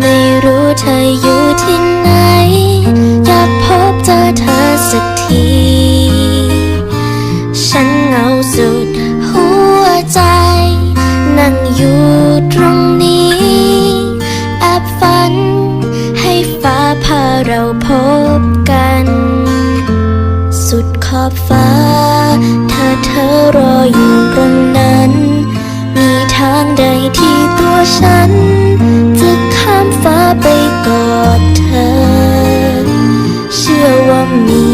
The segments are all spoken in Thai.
ไม่รู้เธออยู่ที่ไหน อยากพบเจอเธอสักที ฉันเหงาสุดหัวใจ นั่งอยู่ตรงนี้ แอบฝัน ให้ฟ้าพาเราพบกัน สุดขอบฟ้าเธอเธอรออยู่ตรงนั้น มีทางใดที่ตัวฉัน กอดเธอ เชื่อว่ามี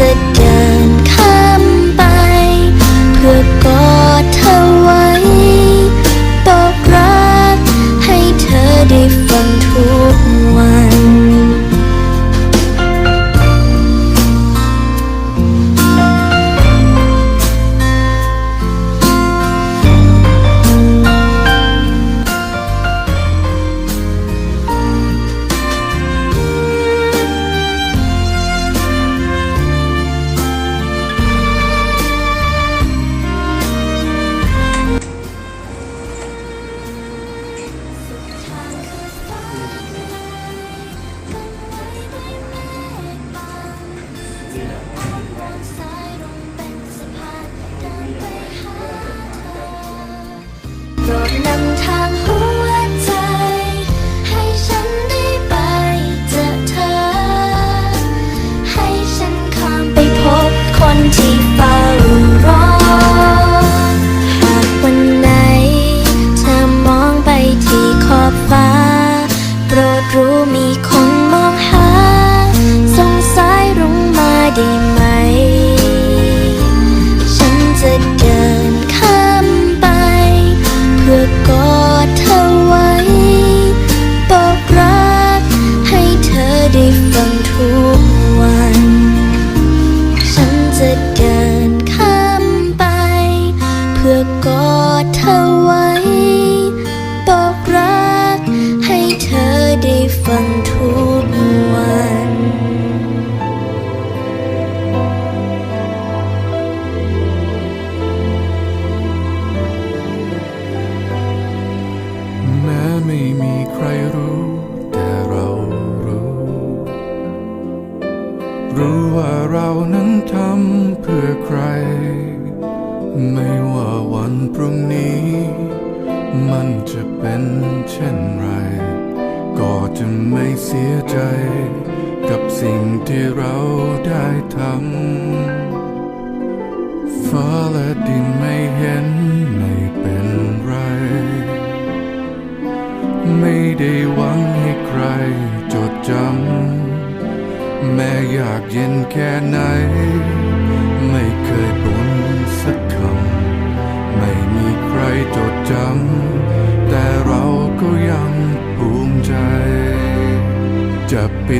ฉั ฟังทุกวัน แม้ไม่มีใครรู้ แต่เรารู้ รู้ว่าเรานั้นทำเพื่อใคร ไม่ว่าวันพรุ่งนี้ มันจะเป็นเช่นไร จะไม่เสียใจ กับสิ่งที่เราได้ทำฟ้าและดินไม่เห็นไม่เป็นไร ไม่ได้หวังให้ใครจดจำแม้อยากเย็นแค่ไหน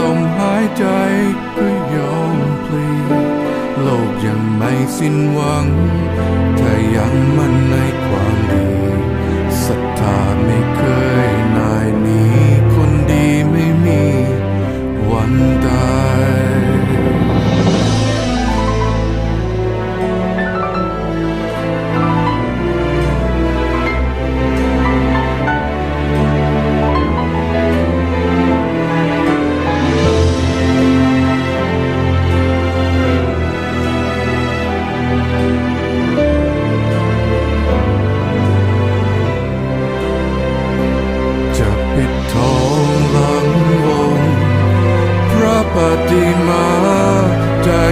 ลมหายใจก็ยอมพลีโลกยังไม่สิ้นหวัง ถ้ายังมั่นใน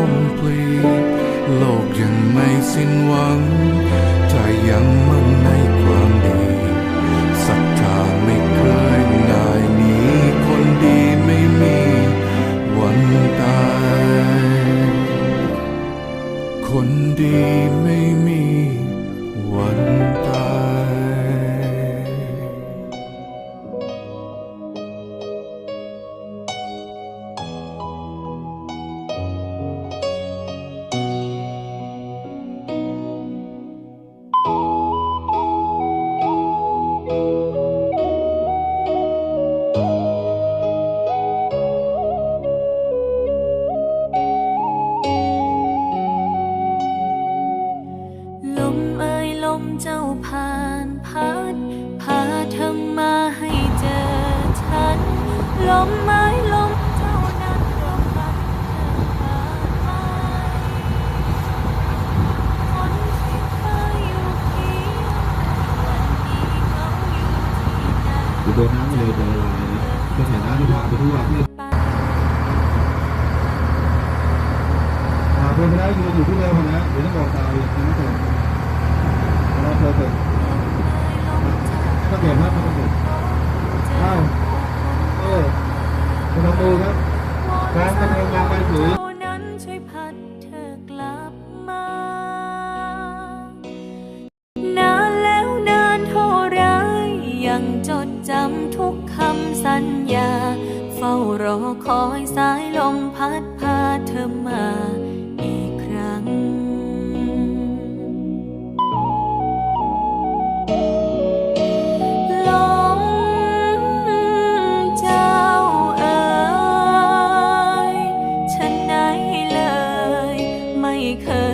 ม ดีไม่มีวัน พัดพาเธอมาให้เจอฉัน ลมไม้ลมเจ้านั้นก็พัดเธอผ่านไปคนที่เคยอยู่เคียงวันนี้เขาอยู่ที่ไหน อยู่บนน้ำเลยเดินลายนะกระแสน้ำที่พาไปทั่วเพื่อพาคนไปได้ยืนอยู่ที่เดิมนะเดี๋ยวต้องบอกตาอีกนะเถอะเราเธอเถอะถ้าเกิดนะมันจะเกิดอ้าวเออไปทำดูครับพร้อมกันเลยมองไปถือนั้นช่วยพัดเธอกลับมา นานแล้วนานเท่าไรยังจดจำทุกคำสัญญา เฝ้ารอคอยสายลมพัดพาเธอมา ยฉั